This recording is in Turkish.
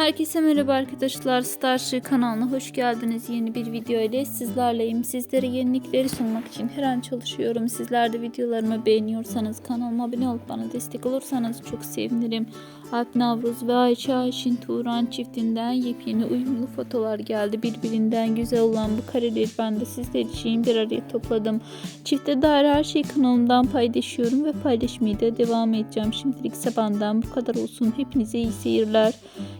Herkese merhaba arkadaşlar. Starship kanalına hoş geldiniz. Yeni bir video ile sizlerleyim. Sizlere yenilikleri sunmak için her an çalışıyorum. Sizler de videolarımı beğeniyorsanız kanalıma abone olup bana destek olursanız çok sevinirim. Alp Navruz ve Ayça Ayşin Turan çiftinden yepyeni uyumlu fotolar geldi. Birbirinden güzel olan bu kareleri ben de sizler için bir araya topladım. Çifte dair her şeyi kanalımdan paylaşıyorum ve paylaşmaya da devam edeceğim. Şimdilik ise benden bu kadar olsun. Hepinize iyi seyirler.